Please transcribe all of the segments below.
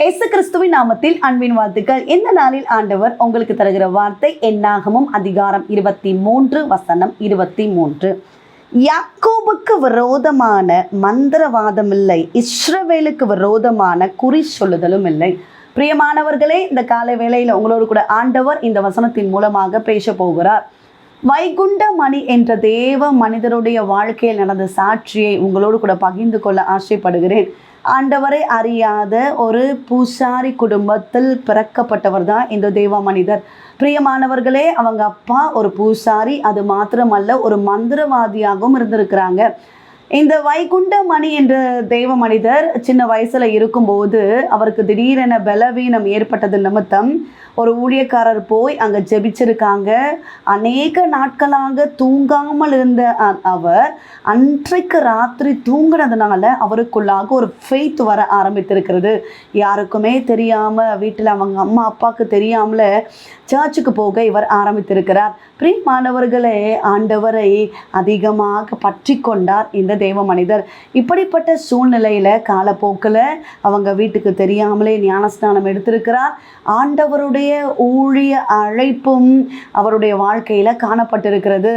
இயேசு கிறிஸ்துவின் நாமத்தில் அன்பின் வாழ்த்துக்கள். இந்த நாளில் ஆண்டவர் உங்களுக்கு தருகிற வார்த்தை என்னாகமும் அதிகாரம் இருபத்தி மூன்று வசனம் இருபத்தி மூன்று யாக்கோபுக்கு விரோதமான மந்திரவாதம் இல்லை இஸ்ரவேலுக்கு விரோதமான குறி சொல்லுதலும் இல்லை. பிரியமானவர்களே இந்த காலை வேளையில் உங்களோடு கூட ஆண்டவர் இந்த வசனத்தின் மூலமாக பேச போகிறார். வைகுண்ட மணி என்ற தேவ மனிதருடைய வாழ்க்கையில் நடந்த சாட்சியை உங்களோடு கூட பகிர்ந்து கொள்ள ஆசைப்படுகிறேன். ஆண்டவரை அறியாத ஒரு பூசாரி குடும்பத்தில் பிறக்கப்பட்டவர் தான் இந்த தேவ மனிதர். பிரியமானவர்களே அவங்க அப்பா ஒரு பூசாரி அது மாத்திரமல்ல ஒரு மந்திரவாதியாகவும் இருந்திருக்கிறாங்க. இந்த வைகுண்ட மணி என்ற தெய்வ மனிதர் சின்ன வயசுல இருக்கும்போது அவருக்கு திடீரென பலவீனம் ஏற்பட்டது நிமித்தம் ஒரு ஊழியக்காரர் போய் அங்கே ஜெபிச்சிருக்காங்க. அநேக நாட்களாக தூங்காமல் இருந்த அவர் அன்றைக்கு ராத்திரி தூங்கினதுனால அவருக்குள்ளாக ஒரு ஃபெய்த் வர ஆரம்பித்திருக்கிறது. யாருக்குமே தெரியாமல் வீட்டில் அவங்க அம்மா அப்பாவுக்கு தெரியாமல சர்ச்சுக்கு போக இவர் ஆரம்பித்திருக்கிறார். பிரியமானவர்களே ஆண்டவரை அதிகமாக பற்றி கொண்டார் இந்த தேவ மனிதர். இப்படிப்பட்ட சூழ்நிலையில் காலப்போக்கில் அவங்க வீட்டுக்கு தெரியாமலே ஞானஸ்நானம் எடுத்திருக்கிறார். ஆண்டவருடைய ஊழிய அழைப்பும் அவருடைய வாழ்க்கையில் காணப்பட்டிருக்கிறது.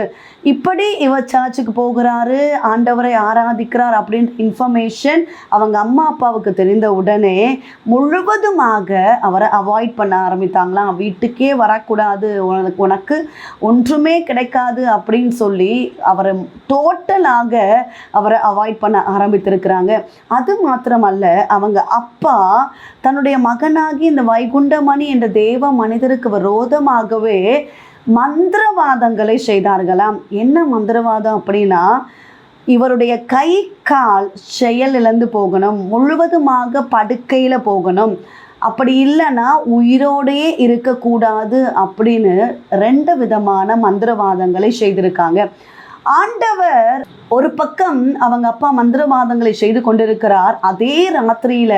இப்படி இவர் சர்ச்சுக்கு போகிறாரு ஆண்டவரை ஆராதிக்கிறார் அப்படின்ற இன்ஃபர்மேஷன் அவங்க அம்மா அப்பாவுக்கு தெரிந்த உடனே முழுவதுமாக அவரை அவாய்ட் பண்ண ஆரம்பித்தாங்களாம். வீட்டுக்கே வரக்கூடாது உனக்கு உனக்கு ஒன்றுமே கிடைக்காது அப்படின்னு சொல்லி அவரை டோட்டலாக அவரை அவாய்ட் பண்ண ஆரம்பித்திருக்கிறாங்க. அது மாத்திரமல்ல அவங்க அப்பா தன்னுடைய மகனாகி இந்த வைகுண்டமணி என்ற தேவ மனிதருக்கு விரோதமாகவே மந்திரவாதங்களை செய்தார்களாம். என்ன மந்திரவாதம் அப்படின்னா இவருடைய கை கால் செயல் இழந்து போகணும் முழுவதுமாக படுக்கையில் போகணும். அப்படி இல்லைன்னா உயிரோடையே இருக்கக்கூடாது அப்படின்னு ரெண்டு விதமான மந்திரவாதங்களை செய்திருக்காங்க. ஆண்டவர் ஒரு பக்கம் அவங்க அப்பா மந்திரவாதங்களை செய்து கொண்டிருக்கிறார் அதே ராத்திரியில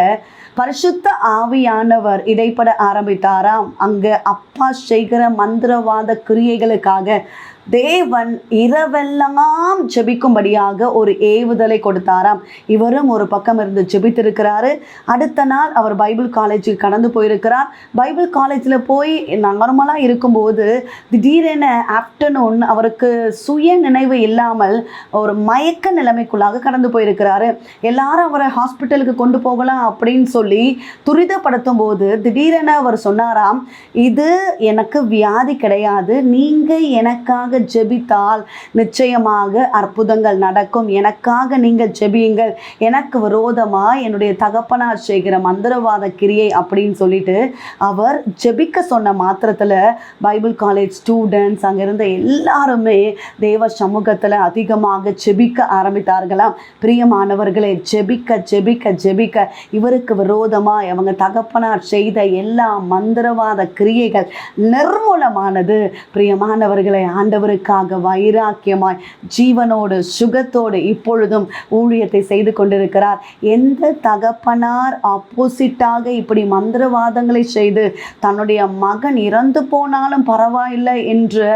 பரிசுத்த ஆவியானவர் இடைப்பட ஆரம்பித்தாராம். அங்க அப்பா செய்கிற மந்திரவாத கிரியைகளுக்காக தேவன் இரவெல்லாம் ஜெபிக்கும்படியாக ஒரு ஏவுதலை கொடுத்தாராம். இவரும் ஒரு பக்கம் இருந்து ஜெபித்திருக்கிறாரு. அடுத்த நாள் அவர் பைபிள் காலேஜுக்கு கடந்து போயிருக்கிறார். பைபிள் காலேஜில் போய் நார்மலாக இருக்கும்போது திடீரென ஆஃப்டர்நூன் அவருக்கு சுய நினைவு இல்லாமல் ஒரு மயக்க நிலைமைக்குள்ளாக கடந்து போயிருக்கிறாரு. எல்லாரும் அவரை ஹாஸ்பிட்டலுக்கு கொண்டு போகலாம் அப்படின்னு சொல்லி துரிதப்படுத்தும் போது திடீரென அவர் சொன்னாராம் இது எனக்கு வியாதி கிடையாது. நீங்கள் எனக்காக ஜெபித்தால் நிச்சயமாக அற்புதங்கள் நடக்கும். எனக்காக நீங்கள் ஜெபியுங்கள். எனக்கு விரோதமாக என்னுடைய தகப்பனார் செய்கிற மந்திரவாத கிரியை அப்படின்னு சொல்லிட்டு அவர் ஜெபிக்க சொன்ன மாத்திரத்தில் பைபிள் காலேஜ் ஸ்டூடெண்ட்ஸ் அங்கே இருந்த எல்லாருமே தேவ சமூகத்தில் அதிகமாக ஜெபிக்க ஆரம்பித்தார்களாம். பிரியமானவர்களே ஜெபிக்க ஜெபிக்க ஜெபிக்க. இவருக்கு விரோதமாக அவங்க தகப்பனார் செய்த எல்லா மந்திரவாத கிரியைகள் நிர்மூலமானது. பிரியமானவர்களை ஆண்டவருக்காக வைராக்கியமாய் ஜீவனோடு சுகத்தோடு இப்பொழுதும் ஊழியத்தை செய்து கொண்டிருக்கிறார். எந்த தகப்பனார் ஆப்போசிட்டாக இப்படி மந்திரவாதங்களை செய்து தன்னுடைய மகன் இறந்து போனாலும் பரவாயில்லை என்று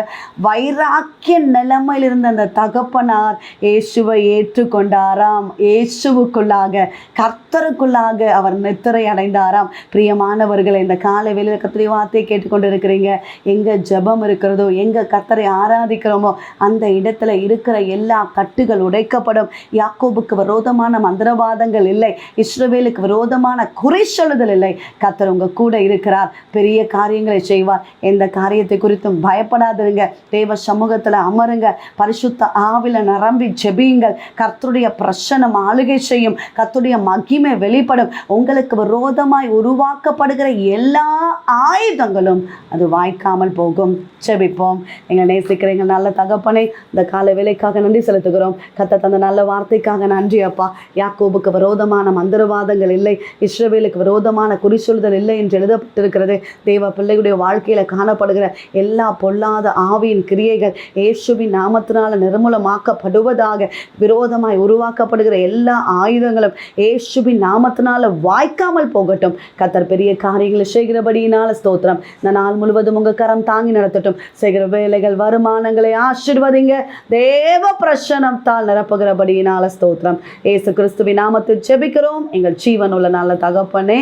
வைராக்கிய நிலைமையில் இருந்த அந்த தகப்பனார் இயேசுவை ஏற்றுக்கொண்டாராம். இயேசுவுக்குள்ளாக கர்த்தருக்குள்ளாக அவர் நித்திரை அடைந்தாராம். பிரியமானவர்களை இந்த காலை வெளியில் கத்திரி வார்த்தையை கேட்டுக்கொண்டிருக்கிறீங்க. எங்க ஜெபம் இருக்கிறதோ எங்க கர்த்தரை ஆராதிக்கிறோமோ அந்த இடத்துல இருக்கிற எல்லா கட்டுகள் உடைக்கப்படும். யாக்கோபுக்கு விரோதமான மந்திரவாதங்கள் இல்லை. இஸ்ரவேலுக்கு விரோதமான குறை சொல்லுதல் இல்லை. கத்தர் உங்க கூட இருக்கிறார். பெரிய காரியங்களை செய்வார். எந்த காரியத்தை குறித்தும் பயப்படாதிருங்க. தேவ சமூகத்துல அமருங்க. பரிசுத்த ஆவில நிரம்பி ஜெபியுங்கள். கர்த்தருடைய பிரசனம் ஆளுகை செய்யும். கர்த்தருடைய மகிமை வெளிப்படும். உங்களுக்கு விரோதமாய் உருவாக்கப்படுகிற எல்லா ஆயுதங்களும் அது வாய்க்காமல் போகும். ஜெபிப்போம். எங்கள் நேசிக்கிற எங்கள் நல்ல தகப்பனை இந்த கால வேலைக்காக நன்றி செலுத்துகிறோம். கத்த தந்த நல்ல வார்த்தைக்காக நன்றி அப்பா. யாக்கோபுக்கு விரோதமான மந்திரவாதங்கள் இல்லை. இஸ்ரவேலுக்கு விரோதமான குறிச்சொல்தல் இல்லை என்று எழுதப்பட்டிருக்கிறது. தேவ பிள்ளையுடைய வாழ்க்கையில் காணப்படுகிற எல்லா பொல்லாத ஆவியின் கிரியைகள் இயேசுவின் நாமத்தினால் நிர்மூலமாக்கப்படுவதாக விரோதமாய் உருவாக்கப்படுகிற எல்லா ஆயுதங்களும் இயேசுவின் நாமத்தினால வாய்க்காமல் போகட்டும். கத்தர் பெரிய காரியங்களை செய்கிறபடியினால ஸ்தோத்திரம். இந்த நாள் முழுவதும் உங்கள் கரம் தாங்கி நடத்தட்டும். செய்கிற வேலைகள் வருமா? வானங்களை ஆசிர்வதிங்க. தேவ பிரசனத்தால் நிரப்புகிறபடியினால ஸ்தோத்திரம். இயேசு கிறிஸ்துவின் நாமத்தில் செபிக்கிறோம் எங்கள் ஜீவன் உள்ள நல்ல தகப்பனே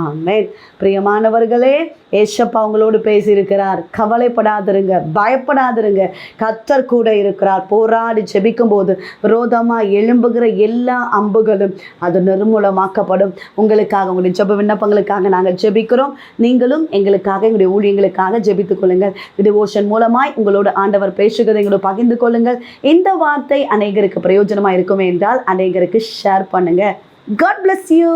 ஆமேன். பிரியமானவர்களே ஏசப்பா அவங்களோடு பேசியிருக்கிறார். கவலைப்படாதிருங்க பயப்படாதிருங்க. கத்தர் கூட இருக்கிறார். போராடி ஜெபிக்கும் போது விரோதமாக எழும்புகிற எல்லா அம்புகளும் அது நிர்மூலமாக்கப்படும். உங்களுக்காக உங்களுடைய ஜெப விண்ணப்பங்களுக்காக நாங்கள் ஜெபிக்கிறோம். நீங்களும் எங்களுக்காக எங்களுடைய ஊழியங்களுக்காக ஜெபித்துக் கொள்ளுங்கள். டிவோஷன் மூலமாய் உங்களோட ஆண்டவர் பேசுகிறதை எங்களோட பகிர்ந்து கொள்ளுங்கள். இந்த வார்த்தை அநேகருக்கு பிரயோஜனமாக இருக்குமே என்றால் அநேகருக்கு ஷேர் பண்ணுங்கள் காட் பிளஸ் யூ